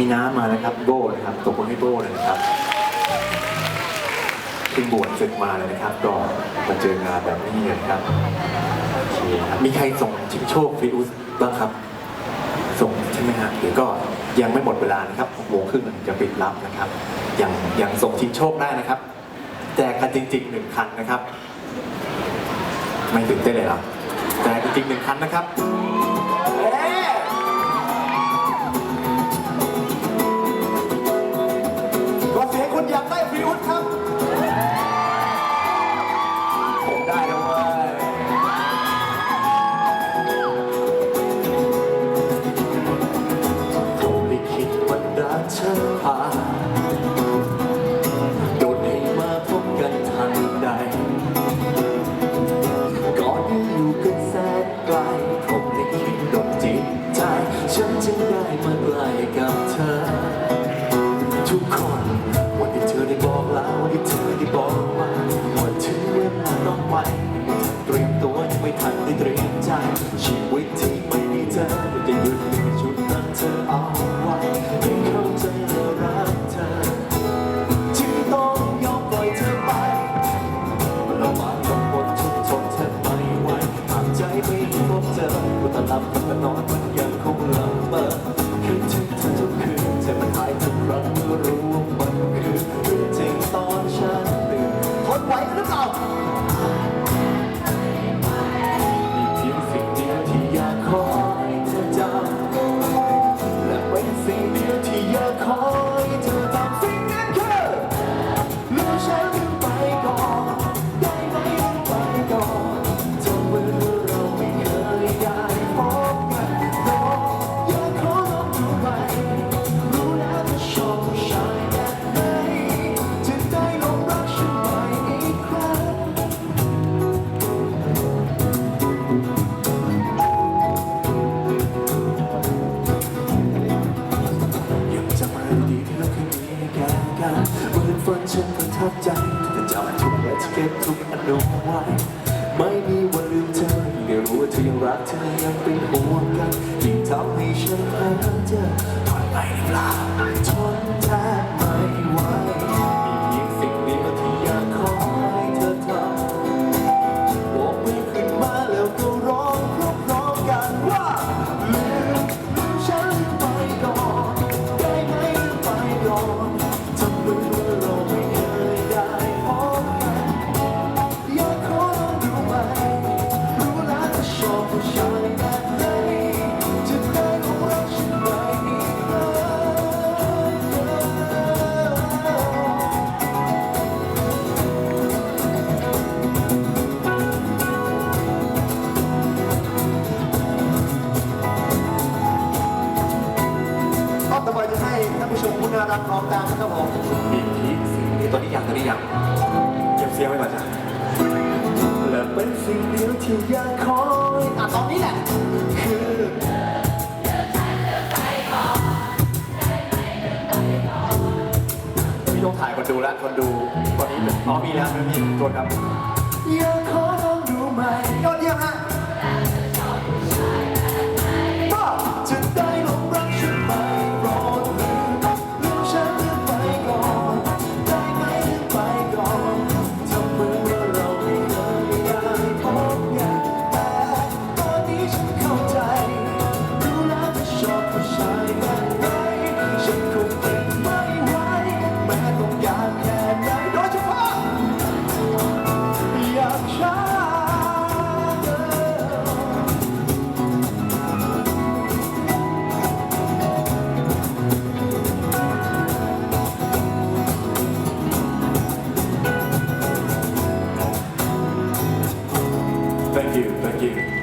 มีน้ำมานะครับโบ้นะครับตบมือให้โบ้เลยนะครับเพิ่งบวชศึกมาเลยนะครับก็มาเจองานแบบนี้นะครับโอเคครับมีใครส่งชิงโชคฟิอุสบ้างครับ ส่งใช่ไหมฮะเดี๋ยวก็ยังไม่หมดเวลานะครับหกโมงครึ่งจะปิดรับนะครับยังยังส่งชิงโชคได้นะครับแจกกันจริงๆหนึ่งคันนะครับ ไม่ตื่นเต้นเลยหรอแจกจริงๆหนึ่งคันนะครับ อยงคนอยากได้ฟิวส์ครับ ห ทับใจแต่จำทุกและที่เก็บทุกอนุไว้ไม่มีวันลืมเธอยิ่รู้ว่าเธอยังรักเธอยังเป็นห่วงกันยิ่งทำให้ฉันเพ้เจอถอยไปหรือเปล่าทนแทบไม่ไหวมีเพียงสิ่งเดียวที่อยากขอให้เธอทำบอกมือขึ้นมาแล้วก็ร้องพร้อมๆกันว่าลืมลืมฉันไปก่อนได้ไหมลืมไปก่อนานผู้ชมผู้น่ารักร้องตามนะครับผมมีพีคสิ่งนี้ตัวนี้ยังตัวนี้ยังเก็บเสียงไว้ก่อนจ้ะและเป็นสิ่งเดียวที่อยากคอยอะตอนนี้แหละคือพี่ต้องถ่ายคนดูแล้วคนดูตอนนี้เป็นอ๋อมีแล้วมีตัวครับ give